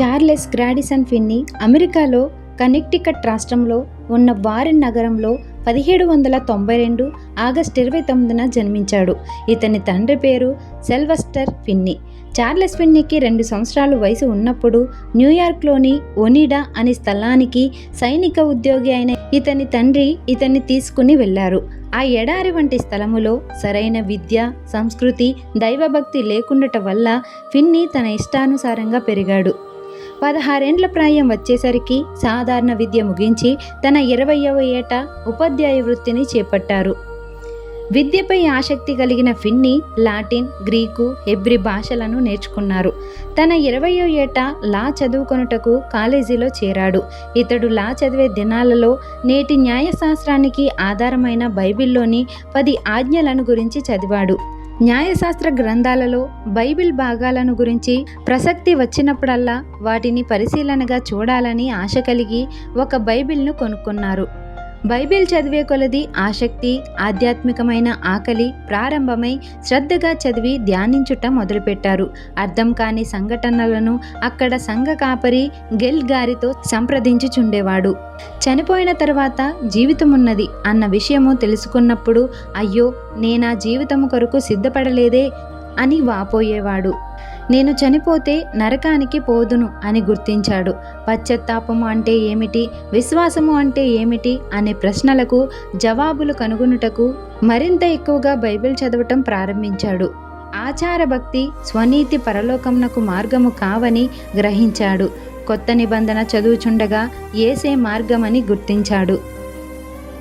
Charles గ్రాడిసన్ Finny అమెరికాలో Connecticut రాష్ట్రంలో ఉన్న వారెన్ నగరంలో పదిహేడు వందల తొంభై రెండు ఆగస్టు ఇరవై తొమ్మిదిన జన్మించాడు. ఇతని తండ్రి పేరు సెల్వస్టర్ ఫిన్నీ. చార్లెస్ ఫిన్నీకి రెండు సంవత్సరాలు వయసు ఉన్నప్పుడు న్యూయార్క్లోని ఒనిడా అనే స్థలానికి సైనిక ఉద్యోగి అయిన ఇతని తండ్రి ఇతన్ని తీసుకుని వెళ్ళారు. ఆ ఎడారి వంటి స్థలములో సరైన విద్య సంస్కృతి దైవభక్తి లేకుండట వల్ల ఫిన్నీ తన ఇష్టానుసారంగా పెరిగాడు. పదహారేండ్ల ప్రాయం వచ్చేసరికి సాధారణ విద్య ముగించి తన ఇరవయవ ఏట ఉపాధ్యాయ వృత్తిని చేపట్టారు. విద్యపై ఆసక్తి కలిగిన ఫిన్నీ లాటిన్ గ్రీకు హెబ్రి భాషలను నేర్చుకున్నారు. తన ఇరవయో ఏట లా చదువుకొనుటకు కాలేజీలో చేరాడు. ఇతడు లా చదివే దినాలలో నేటి న్యాయశాస్త్రానికి ఆధారమైన బైబిల్లోని పది ఆజ్ఞలను గురించి చదివాడు. న్యాయశాస్త్ర గ్రంథాలలో బైబిల్ భాగాలను గురించి ప్రసక్తి వచ్చినప్పుడల్లా వాటిని పరిశీలనగా చూడాలని ఆశ కలిగి ఒక బైబిల్ను కొనుక్కున్నారు. బైబిల్ చదివే కొలది ఆసక్తి ఆధ్యాత్మికమైన ఆకలి ప్రారంభమై శ్రద్ధగా చదివి ధ్యానించుట మొదలుపెట్టారు. అర్థం కాని సంఘటనలను అక్కడ సంఘ కాపరి గెల్ గారితో సంప్రదించుచుండేవాడు. చనిపోయిన తర్వాత జీవితమున్నది అన్న విషయము తెలుసుకున్నప్పుడు అయ్యో నేనా జీవితము కొరకు సిద్ధపడలేదే అని వాపోయేవాడు. నేను చనిపోతే నరకానికి పోదును అని గుర్తించాడు. పశ్చత్తాపము అంటే ఏమిటి? విశ్వాసము అంటే ఏమిటి? అనే ప్రశ్నలకు జవాబులు కనుగొనుటకు మరింత ఎక్కువగా బైబిల్ చదవటం ప్రారంభించాడు. ఆచార భక్తి స్వనీతి పరలోకమునకు మార్గము కావని గ్రహించాడు. కొత్త నిబంధన చదువుచుండగా ఏసే మార్గమని గుర్తించాడు.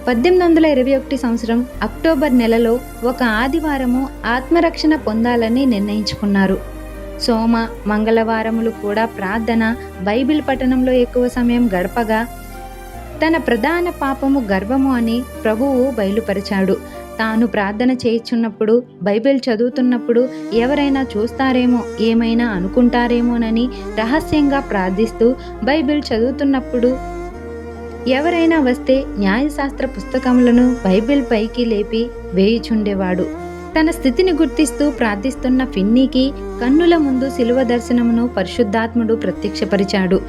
పద్దెనిమిది వందల ఇరవై ఒకటి సంవత్సరం అక్టోబర్ నెలలో ఒక ఆదివారము ఆత్మరక్షణ పొందాలని నిర్ణయించుకున్నారు. సోమ మంగళవారములు కూడా ప్రార్థన బైబిల్ పఠనంలో ఎక్కువ సమయం గడపగా తన ప్రధాన పాపము గర్వము అని ప్రభువు బయలుపరిచాడు. తాను ప్రార్థన చేయుచున్నప్పుడు బైబిల్ చదువుతున్నప్పుడు ఎవరైనా చూస్తారేమో ఏమైనా అనుకుంటారేమోనని రహస్యంగా ప్రార్థిస్తూ బైబిల్ చదువుతున్నప్పుడు ఎవరైనా వస్తే న్యాయశాస్త్ర పుస్తకములను బైబిల్ పైకి లేపి వేయుచుండేవాడు. తన స్థితిని గుర్తిస్తూ ప్రార్థిస్తున్న ఫిన్నీకి కన్నుల ముందు శిలువ దర్శనమును పరిశుద్ధాత్ముడు ప్రత్యక్షపరిచాడు.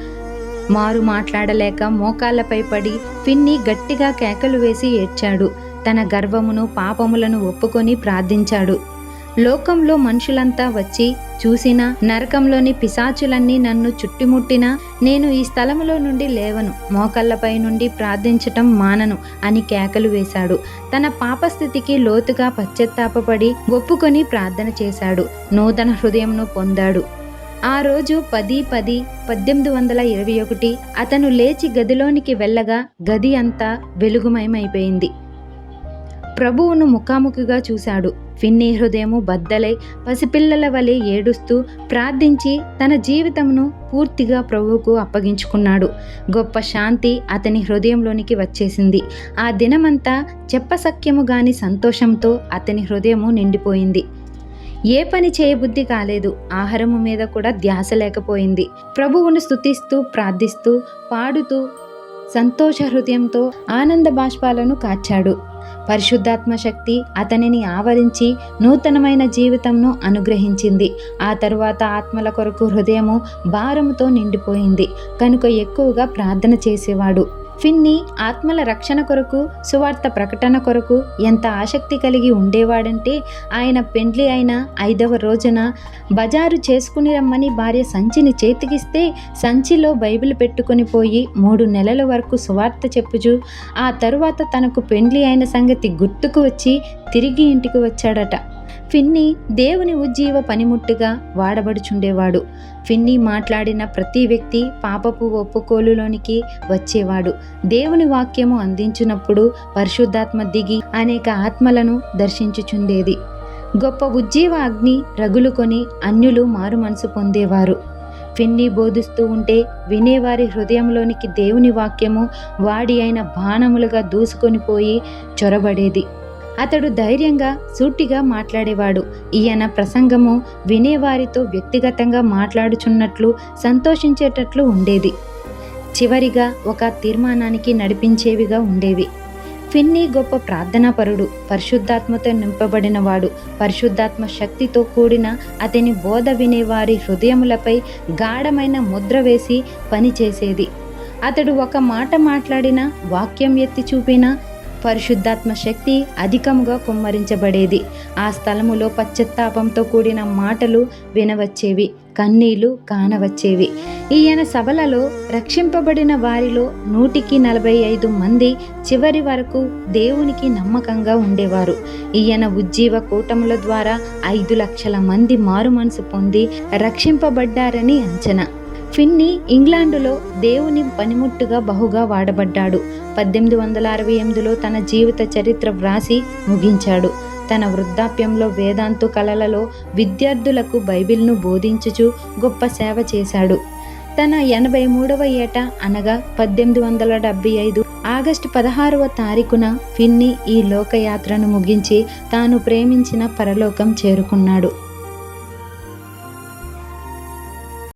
మారు మాట్లాడలేక మోకాళ్ళపై పడి ఫిన్ని గట్టిగా కేకలు వేసి ఏడ్చాడు. తన గర్వమును పాపములను ఒప్పుకొని ప్రార్థించాడు. లోకంలో మనుషులంతా వచ్చి చూసిన నరకంలోని పిశాచులన్నీ నన్ను చుట్టుముట్టినా నేను ఈ స్థలములో నుండి లేవను మోకళ్ళపై నుండి ప్రార్థించటం మానను అని కేకలు వేశాడు. తన పాపస్థితికి లోతుగా పశ్చత్తాపడి ఒప్పుకొని ప్రార్థన చేశాడు. నూతన హృదయంను పొందాడు. ఆ రోజు పది పది పద్దెనిమిది వందల ఇరవై ఒకటి అతను లేచి గదిలోనికి వెళ్ళగా గది అంతా వెలుగుమయమైపోయింది. ప్రభువును ముఖాముఖిగా చూశాడు. ఫిన్నీ హృదయము బద్దలై పసిపిల్లల వలె ఏడుస్తూ ప్రార్థించి తన జీవితమును పూర్తిగా ప్రభువుకు అప్పగించుకున్నాడు. గొప్ప శాంతి అతని హృదయంలోనికి వచ్చేసింది. ఆ దినమంతా చెప్పసఖ్యము గాని సంతోషంతో అతని హృదయము నిండిపోయింది. ఏ పని చేయబుద్ధి కాలేదు. ఆహారము మీద కూడా ధ్యాస లేకపోయింది. ప్రభువును స్థుతిస్తూ ప్రార్థిస్తూ పాడుతూ సంతోష హృదయంతో ఆనంద బాష్పాలను కాచాడు పరిశుద్ధాత్మ శక్తి అతనిని ఆవరించి నూతనమైన జీవితంను అనుగ్రహించింది. ఆ తరువాత ఆత్మల కొరకు హృదయము భారముతో నిండిపోయింది. కనుక ఎక్కువగా ప్రార్థన చేసేవాడు. ఫిన్ని ఆత్మల రక్షణ కొరకు సువార్త ప్రకటన కొరకు ఎంత ఆసక్తి కలిగి ఉండేవాడంటే ఆయన పెండ్లి అయిన ఐదవ రోజున బజారు చేసుకుని రమ్మని భార్య సంచిని చేతికిస్తే సంచిలో బైబిల్ పెట్టుకొని పోయి మూడు నెలల వరకు సువార్త చెప్పుచు ఆ తరువాత తనకు పెండ్లి అయిన సంగతి గుర్తుకు వచ్చి తిరిగి ఇంటికి వచ్చాడట. ఫిన్ని దేవుని ఉజ్జీవ పనిముట్టుగా వాడబడుచుండేవాడు. ఫిన్ని మాట్లాడిన ప్రతి వ్యక్తి పాపపు ఒప్పుకోలులోనికి వచ్చేవాడు. దేవుని వాక్యము అందించినప్పుడు పరిశుద్ధాత్మ దిగి అనేక ఆత్మలను దర్శించుచుండేది. గొప్ప ఉజ్జీవ అగ్ని రగులుకొని అన్యులు మారు మనసు పొందేవారు. ఫిన్ని బోధిస్తూ ఉంటే వినేవారి హృదయంలోనికి దేవుని వాక్యము వాడి అయిన బాణములుగా దూసుకొని పోయి చొరబడేది. అతడు ధైర్యంగా సూటిగా మాట్లాడేవాడు. ఈయన ప్రసంగము వినేవారితో వ్యక్తిగతంగా మాట్లాడుచున్నట్లు సంతోషించేటట్లు ఉండేది. చివరిగా ఒక తీర్మానానికి నడిపించేవిగా ఉండేవి. ఫిన్నీ గొప్ప ప్రార్థనాపరుడు పరిశుద్ధాత్మతో నింపబడినవాడు. పరిశుద్ధాత్మ శక్తితో కూడిన అతని బోధ వినేవారి హృదయములపై గాఢమైన ముద్ర వేసి పనిచేసేది. అతడు ఒక మాట మాట్లాడిన వాక్యం ఎత్తి చూపిన పరిశుద్ధాత్మ శక్తి అధికముగా కుమ్మరించబడేది. ఆ స్థలములో పశ్చత్తాపంతో కూడిన మాటలు వినవచ్చేవి కన్నీళ్ళు కానవచ్చేవి. ఈయన సభలలో రక్షింపబడిన వారిలో నూటికి నలభై ఐదు మంది చివరి వరకు దేవునికి నమ్మకంగా ఉండేవారు. ఈయన ఉజ్జీవ కూటముల ద్వారా ఐదు లక్షల మంది మారు మనసు పొంది రక్షింపబడ్డారని అంచనా. ఫిన్నీ ఇంగ్లాండులో దేవుని పనిముట్టుగా బహుగా వాడబడ్డాడు. పద్దెనిమిది వందల అరవై ఎనిమిదిలో తన జీవిత చరిత్ర వ్రాసి ముగించాడు. తన వృద్ధాప్యంలో వేదాంతు కళలలో విద్యార్థులకు బైబిల్ను బోధించుచు గొప్ప సేవ చేశాడు. తన ఎనభై మూడవ ఏట అనగా పద్దెనిమిది వందల డెబ్బై ఐదు ఆగస్టు పదహారవ తారీఖున ఫిన్ని ఈ లోకయాత్రను ముగించి తాను ప్రేమించిన పరలోకం చేరుకున్నాడు.